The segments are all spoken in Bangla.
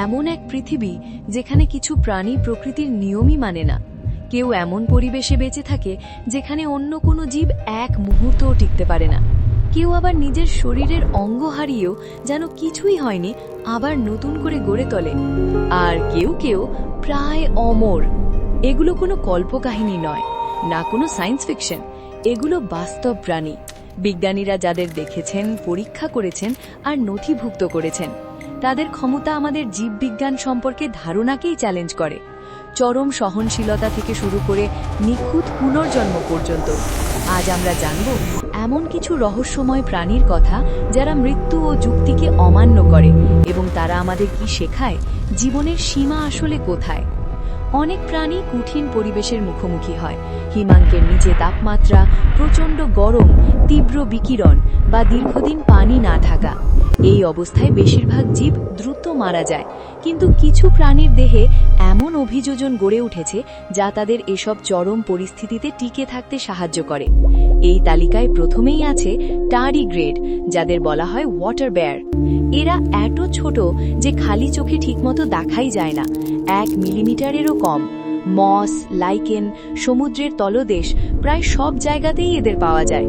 এমন এক পৃথিবী যেখানে কিছু প্রাণী প্রকৃতির নিয়মই মানে না। কেউ এমন পরিবেশে বেঁচে থাকে যেখানে অন্য কোনো জীব এক মুহূর্তও টিকতে পারে না। কেউ আবার নিজের শরীরের অঙ্গ হারিয়েও যেন কিছুই হয়নি আবার নতুন করে গড়ে তোলে। আর কেউ কেউ প্রায় অমর। এগুলো কোনো কল্পকাহিনী নয়, না কোনো সায়েন্স ফিকশন। এগুলো বাস্তব প্রাণী। বিজ্ঞানীরা যাদের দেখেছেন, পরীক্ষা করেছেন আর নথিভুক্ত করেছেন। তাদের ক্ষমতা আমাদের জীববিজ্ঞান সম্পর্কে ধারণাকেই চ্যালেঞ্জ করে। চরম সহনশীলতা থেকে শুরু করে নিখুঁত পুনর্জন্ম পর্যন্ত। আজ আমরা জানব এমন কিছু রহস্যময় প্রাণীর কথা যারা মৃত্যু ও যুক্তিকে অমান্য করে এবং তারা আমাদের কি শেখায়, জীবনের সীমা আসলে কোথায়? অনেক প্রাণী কঠিন পরিবেশের মুখোমুখি হয়। হিমাঙ্কের নিচে তাপমাত্রা, প্রচণ্ড গরম, তীব্র বিকিরণ বা দীর্ঘদিন পানি না থাকা। এই অবস্থায় বেশিরভাগ জীব দ্রুত মারা যায়। কিন্তু কিছু প্রাণীর দেহে এমন অভিযোজন গড়ে উঠেছে যা তাদের এসব চরম পরিস্থিতিতে টিকে থাকতে সাহায্য করে। এই তালিকায় প্রথমেই আছে টারি গ্রেড যাদের বলা হয় ওয়াটার বেয়ার। এরা এত ছোট যে খালি চোখে ঠিকমতো দেখাই যায় না। এক মিলিমিটারেরও কম। মস, লাইকেন, সমুদ্রের তলদেশ প্রায় সব জায়গাতেই এদের পাওয়া যায়।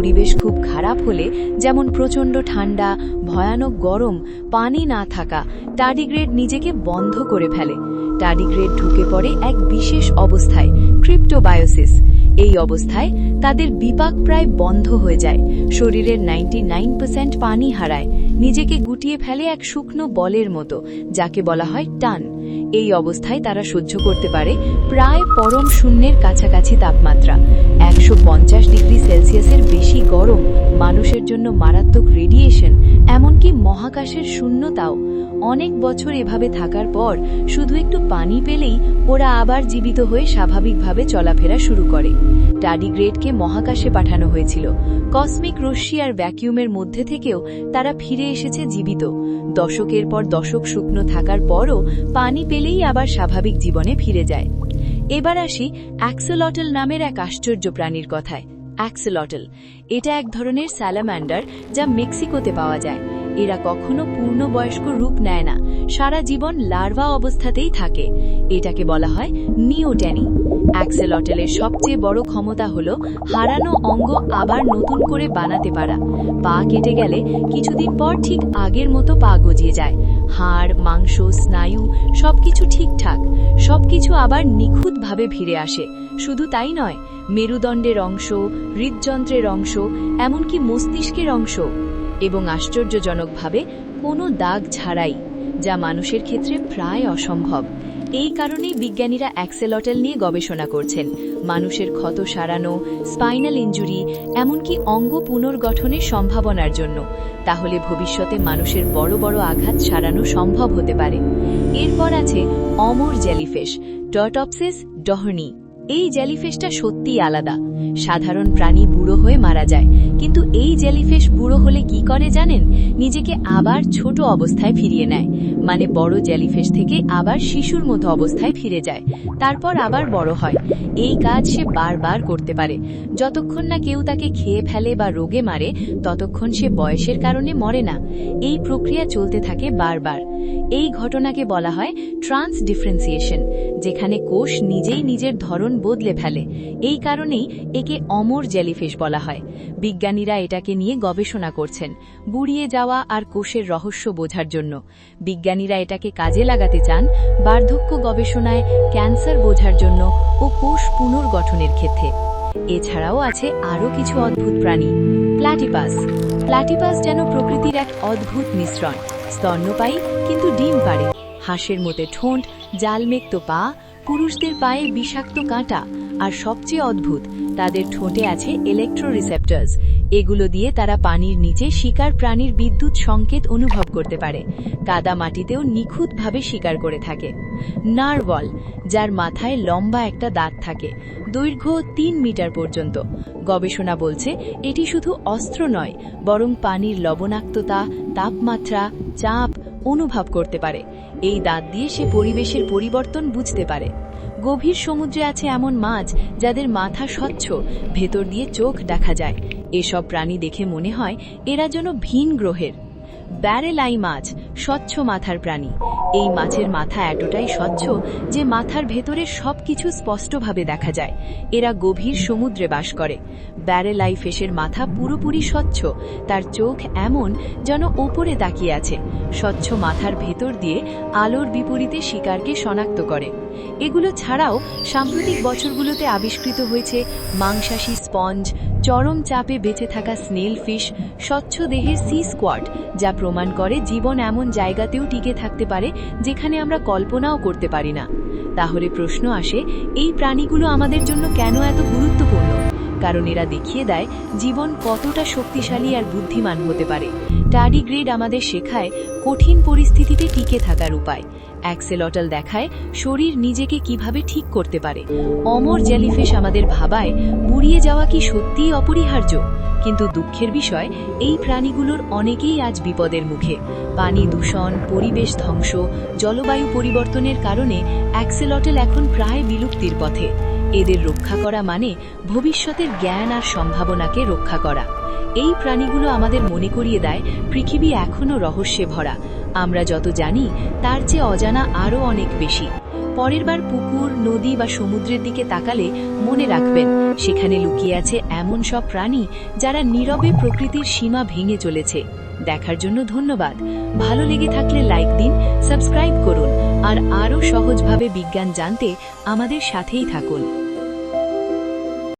পরিবেশ খুব খারাপ হলে, যেমন প্রচণ্ড ঠান্ডা, ভয়ানক গরম, পানি না থাকা টাডিগ্রেড নিজেকে বন্ধ করে ফেলে। টাডিগ্রেড ঢুকে পড়ে এক বিশেষ অবস্থায় ক্রিপ্টোবায়োসিস এই অবস্থায় তাদের বিপাক প্রায় বন্ধ হয়ে যায়, শরীরের নাইনটি পানি হারায়, নিজেকে গুটিয়ে ফেলে এক শুকনো বলের মতো, যাকে বলা হয় টান। এই অবস্থায় তারা সহ্য করতে পারে প্রায় পরম শূন্যের কাছাকাছি তাপমাত্রা। মানুষের জন্য মারাত্মক রেডিয়েশন এমনকি মহাকাশের শূন্যতাও। অনেক বছর এভাবে থাকার পর শুধু একটু পানি পেলেই ওরা আবার জীবিত হয়ে স্বাভাবিকভাবে চলাফেরা শুরু করে। টাডিগ্রেডকে মহাকাশে পাঠানো হয়েছিল। কসমিক রশ্মি আর ভ্যাকিউমের মধ্যে থেকেও তারা ফিরে এসেছে জীবিত। দশকের পর দশক শুকনো থাকার পরও পানি পেলেই আবার স্বাভাবিক জীবনে ফিরে যায়। এবার আসি অ্যাক্সেলটল নামের এক আশ্চর্য প্রাণীর কথায়। অ্যাক্সেলটল এটা এক ধরনের স্যালামান্ডার যা মেক্সিকোতে পাওয়া যায়। এরা কখনো পূর্ণবয়স্ক রূপ নেয় না। সারা জীবন লার্ভা অবস্থাতেই থাকে। এটাকে বলা হয় নিওট্যানি অ্যাক্সেলটলের সবচেয়ে বড় ক্ষমতা হল হারানো অঙ্গ আবার নতুন করে বানাতে পারা। পা কেটে গেলে কিছুদিন পর ঠিক আগের মতো পা গজিয়ে যায়। হাড়, মাংস, স্নায়ু, সবকিছু ঠিকঠাক। সবকিছু আবার নিখুঁতভাবে ভিড়ে আসে। শুধু তাই নয়, মেরুদণ্ডের অংশ, হৃদযন্ত্রের অংশ, এমনকি মস্তিষ্কের অংশ। এবং আশ্চর্যজনকভাবে কোনো দাগ ছাড়াই, যা মানুষের ক্ষেত্রে প্রায় অসম্ভব। এই কারণেই বিজ্ঞানীরা অ্যাক্সেলটেল নিয়ে গবেষণা করছেন। মানুষের ক্ষত সারানো, স্পাইনাল ইঞ্জুরি এমনকি অঙ্গ পুনর্গঠনের সম্ভাবনার জন্য। তাহলে ভবিষ্যতে মানুষের বড় বড় আঘাত সারানো সম্ভব হতে পারে। এরপর আছে অমর জেলিফিশ টটপসিস ডহর্নি। এই জেলিফিশটা সত্যিই আলাদা। সাধারণ প্রাণী বুড়ো হয়ে মারা যায়। কিন্তু এই জেলিফিশ বুড়ো হলে কি করে জানেন? নিজেকে আবার ছোট অবস্থায় ফিরিয়ে নেয়। মানে বড় জেলিফিশ থেকে আবার শিশুর মতো অবস্থায় ফিরে যায়। তারপর আবার বড় হয়। এই কাজ সে বারবার করতে পারে। যতক্ষণ না কেউ তাকে খেয়ে ফেলে বা রোগে মারে, ততক্ষণ সে বয়সের কারণে মরে না। এই প্রক্রিয়া চলতে থাকে বারবার। এই ঘটনাকে বলা হয় ট্রান্স ডিফারেন্সিয়েশন যেখানে কোষ নিজেই নিজের ধরন বদলে ফেলে। এই কারণেই একে অমর জেলিফিশ বলা হয়। বিজ্ঞানীরা এটাকে নিয়ে গবেষণা করছেন, বুড়িয়ে যাওয়া আর কোষের রহস্য বোঝার জন্য। বিজ্ঞানীরা এটাকে কাজে লাগাতে চান বার্ধক্য গবেষণায় ক্যান্সার বোঝার জন্য ও কোষ পুনর্গঠনের ক্ষেত্রে। এছাড়াও আছে আরও কিছু অদ্ভুত প্রাণী প্ল্যাটিপাস প্ল্যাটিপাস যেন প্রকৃতির এক অদ্ভুত মিশ্রণ, স্তন্যপায়ী কিন্তু ডিম পারে হাঁসের মতে ঠোঁট জালমেক্ত পা পুরুষদের পায়ে বিষাক্ত কাঁটা আর সবচেয়ে অদ্ভুত, তাদের ঠোঁটে আছে ইলেকট্রো রিসেপ্টার্স এগুলো দিয়ে তারা পানির নিচে শিকার প্রাণীর বিদ্যুৎ সংকেত অনুভব করতে পারে। কাদা মাটিতেও নিখুঁতভাবে শিকার করে থাকে। নারওয়াল, যার মাথায় লম্বা একটা দাঁত থাকে, দৈর্ঘ্য তিন মিটার পর্যন্ত। গবেষণা বলছে, এটি শুধু অস্ত্র নয়, বরং পানির লবণাক্ততা, তাপমাত্রা, চাপ অনুভব করতে পারে। এই দাঁত দিয়ে সে পরিবেশের পরিবর্তন বুঝতে পারে। গভীর সমুদ্রে আছে এমন মাছ যাদের মাথা স্বচ্ছ, ভেতর দিয়ে চোখ দেখা যায়। এসব প্রাণী দেখে মনে হয় এরা যেন ভিন গ্রহের। ব্যারেলাই মাছ স্বচ্ছ মাথার প্রাণী। এই মাছের মাথা এতটাই স্বচ্ছ যে মাথার ভেতরে সবকিছু স্পষ্টভাবে দেখা যায়। এরা গভীর সমুদ্রে বাস করে। ব্যারেলাই ফিশের মাথা পুরোপুরি স্বচ্ছ। তার চোখ এমন যেন ওপরে তাকিয়ে আছে। স্বচ্ছ মাথার ভেতর দিয়ে আলোর বিপরীতে শিকারকে শনাক্ত করে। এগুলো ছাড়াও সাম্প্রতিক বছরগুলোতে আবিষ্কৃত হয়েছে মাংসাশী স্পঞ্জ চরম চাপে বেঁচে থাকা স্নেল ফিশ স্বচ্ছ দেহের সি স্কোয়াড, যা প্রমাণ করে জীবন এমন জায়গাতেও টিকে থাকতে পারে যেখানে আমরা কল্পনাও করতে পারি না। তাহলে প্রশ্ন আসে, এই প্রাণীগুলো আমাদের জন্য কেন এত গুরুত্বপূর্ণ? কারণ এরা দেখিয়ে দেয় জীবন কতটা শক্তিশালী আর বুদ্ধিমান হতে পারে। টার্ডিগ্রেড আমাদের শেখায় কঠিন পরিস্থিতিতে টিকে থাকার উপায়। অ্যাক্সেলটল দেখায় শরীর নিজেকে কীভাবে ঠিক করতে পারে। অমর জেলিফিশ আমাদের ভাবায়, পুড়িয়ে যাওয়া কি সত্যিই অপরিহার্য? কিন্তু দুঃখের বিষয়, এই প্রাণীগুলোর অনেকেই আজ বিপদের মুখে। পানি দূষণ, পরিবেশ ধ্বংস, জলবায়ু পরিবর্তনের কারণে অ্যাক্সেলটল এখন প্রায় বিলুপ্তির পথে। এদের রক্ষা করা মানে ভবিষ্যতের জ্ঞান আর সম্ভাবনাকে রক্ষা করা। এই প্রাণীগুলো আমাদের মনে করিয়ে দেয়, পৃথিবী এখনও রহস্যে ভরা। আমরা যত জানি, তার চেয়ে অজানা আরও অনেক বেশি। পরের বার পুকুর, নদী বা সমুদ্রের দিকে তাকালে মনে রাখবেন, সেখানে লুকিয়ে আছে এমন সব প্রাণী যারা নীরবে প্রকৃতির সীমা ভেঙে চলেছে। দেখার জন্য ধন্যবাদ। ভালো লেগে থাকলে লাইক দিন, সাবস্ক্রাইব করুন। আর আরও সহজভাবে বিজ্ঞান জানতে আমাদের সাথেই থাকুন।